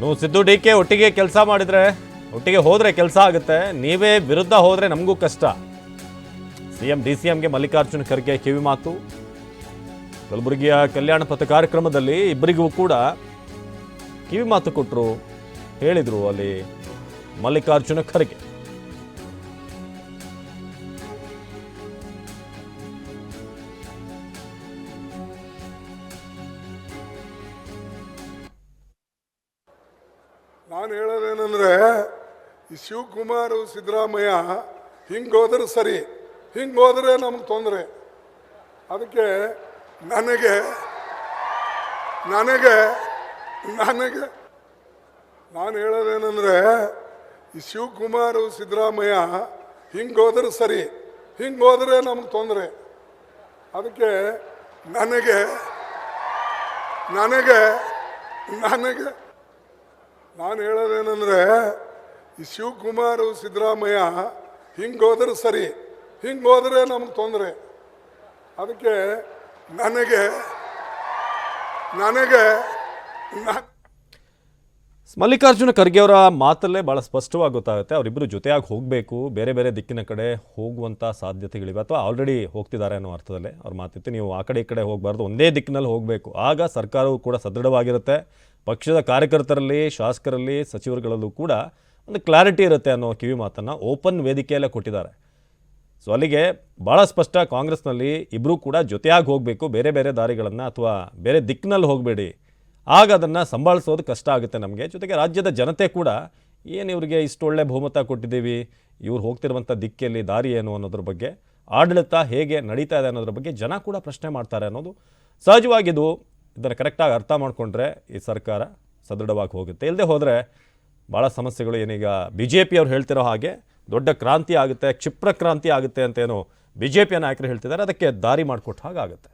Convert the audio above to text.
ನೀವು Siddu D K ಒಟ್ಟಿಗೆ ಕೆಲಸ ಮಾಡಿದ್ರೆ, ಒಟ್ಟಿಗೆ ಹೋದರೆ ಕೆಲಸ ಆಗುತ್ತೆ. ನೀವೇ ವಿರುದ್ಧ ಹೋದರೆ ನಮಗೂ ಕಷ್ಟ. ಸಿ ಎಂ ಡಿ ಸಿ ಎಂಗೆ ಮಲ್ಲಿಕಾರ್ಜುನ ಖರ್ಗೆ ಕಿವಿ ಮಾತು. ಕಲಬುರಗಿಯ ಕಲ್ಯಾಣ ಪಥ ಕಾರ್ಯಕ್ರಮದಲ್ಲಿ ಇಬ್ಬರಿಗೂ ಕೂಡ ಕಿವಿ ಮಾತು ಕೊಟ್ಟರು ಹೇಳಿದರು ಅಲ್ಲಿ ಮಲ್ಲಿಕಾರ್ಜುನ ಖರ್ಗೆ. ನಾನು ಹೇಳೋದೇನಂದ್ರೆ, ಈ ಶಿವಕುಮಾರ್, ಸಿದ್ದರಾಮಯ್ಯ ಹಿಂಗೆ ಹೋದ್ರೆ ಸರಿ, ಹಿಂಗೆ ಹೋದ್ರೆ ನಮ್ಗೆ ತೊಂದರೆ. ಅದಕ್ಕೆ ನನಗೆ ನನಗೆ ನನಗೆ, ನಾನು ಹೇಳೋದೇನಂದ್ರೆ, ಈ ಶಿವಕುಮಾರ್, ಸಿದ್ದರಾಮಯ್ಯ ಹಿಂಗೆ ಹೋದ್ರೆ ಸರಿ, ಹಿಂಗೆ ಹೋದ್ರೆ ನಮ್ಗೆ ತೊಂದರೆ. ಅದಕ್ಕೆ ನನಗೆ ನನಗೆ ನನಗೆ ನಾನು ಹೇಳೋದೇನಂದ್ರೆ, ಈ ಶಿವಕುಮಾರ್, ಸಿದ್ದರಾಮಯ್ಯ ಹಿಂಗೆ ಹೋದ್ರೆ ಸರಿ, ಹಿಂಗೆ ಹೋದ್ರೆ ನಮ್ಗೆ ತೊಂದರೆ. ಅದಕ್ಕೆ ನನಗೆ ನನಗೆ ಮಲ್ಲಿಕಾರ್ಜುನ ಖರ್ಗೆ ಅವರ ಮಾತಲ್ಲೇ ಭಾಳ ಸ್ಪಷ್ಟವಾಗಿ ಗೊತ್ತಾಗುತ್ತೆ. ಅವರಿಬ್ಬರು ಜೊತೆಯಾಗಿ ಹೋಗಬೇಕು, ಬೇರೆ ಬೇರೆ ದಿಕ್ಕಿನ ಕಡೆ ಹೋಗುವಂಥ ಸಾಧ್ಯತೆಗಳಿವೆ ಅಥವಾ ಆಲ್ರೆಡಿ ಹೋಗ್ತಿದ್ದಾರೆ ಅನ್ನೋ ಅರ್ಥದಲ್ಲಿ ಅವ್ರ ಮಾತಿತ್ತು. ನೀವು ಆ ಕಡೆ ಈ ಕಡೆ ಹೋಗಬಾರ್ದು, ಒಂದೇ ದಿಕ್ಕಿನಲ್ಲಿ ಹೋಗಬೇಕು. ಆಗ ಸರ್ಕಾರವು ಕೂಡ ಸದೃಢವಾಗಿರುತ್ತೆ. ಪಕ್ಷದ ಕಾರ್ಯಕರ್ತರಲ್ಲಿ, ಶಾಸಕರಲ್ಲಿ, ಸಚಿವರುಗಳಲ್ಲೂ ಕೂಡ ಒಂದು ಕ್ಲಾರಿಟಿ ಇರುತ್ತೆ ಅನ್ನೋ ಕಿವಿ ಮಾತನ್ನು ಓಪನ್ ವೇದಿಕೆಯಲ್ಲೇ ಕೊಟ್ಟಿದ್ದಾರೆ. ಸೊ ಅಲ್ಲಿಗೆ ಭಾಳ ಸ್ಪಷ್ಟ ಕಾಂಗ್ರೆಸ್ನಲ್ಲಿ ಇಬ್ಬರೂ ಕೂಡ ಜೊತೆಯಾಗಿ ಹೋಗಬೇಕು, ಬೇರೆ ಬೇರೆ ದಾರಿಗಳನ್ನು ಅಥವಾ ಬೇರೆ ದಿಕ್ಕಿನಲ್ಲಿ ಹೋಗಬೇಡಿ. ಆಗ ಅದನ್ನು ಸಂಭಾಳಿಸೋದು ಕಷ್ಟ ಆಗುತ್ತೆ ನಮಗೆ. ಜೊತೆಗೆ ರಾಜ್ಯದ ಜನತೆ ಕೂಡ ಏನು ಇವರಿಗೆ ಇಷ್ಟು ಒಳ್ಳೆ ಬಹುಮತ ಕೊಟ್ಟಿದ್ದೀವಿ, ಇವ್ರು ಹೋಗ್ತಿರುವಂಥ ದಿಕ್ಕಲ್ಲಿ ದಾರಿ ಏನು ಅನ್ನೋದ್ರ ಬಗ್ಗೆ, ಆಡಳಿತ ಹೇಗೆ ನಡೀತಾ ಇದೆ ಅನ್ನೋದ್ರ ಬಗ್ಗೆ ಜನ ಕೂಡ ಪ್ರಶ್ನೆ ಮಾಡ್ತಾರೆ ಅನ್ನೋದು ಸಹಜವಾಗಿದು ಇದನ್ನು ಕರೆಕ್ಟಾಗಿ ಅರ್ಥ ಮಾಡಿಕೊಂಡ್ರೆ ಈ ಸರ್ಕಾರ ಸದೃಢವಾಗಿ ಹೋಗುತ್ತೆ. ಇಲ್ಲದೆ ಹೋದರೆ ಭಾಳ ಸಮಸ್ಯೆಗಳು ಏನೀಗ ಬಿ ಜೆ ಪಿಯವ್ರು ಹೇಳ್ತಿರೋ ಹಾಗೆ ದೊಡ್ಡ ಕ್ರಾಂತಿ ಆಗುತ್ತೆ, ಕ್ಷಿಪ್ರ ಕ್ರಾಂತಿ ಆಗುತ್ತೆ ಅಂತೇನು ಬಿ ಜೆ ಪಿಯ ನಾಯಕರು ಹೇಳ್ತಿದ್ದಾರೆ, ಅದಕ್ಕೆ ದಾರಿ ಮಾಡಿಕೊಟ್ಟ ಹಾಗಾಗುತ್ತೆ.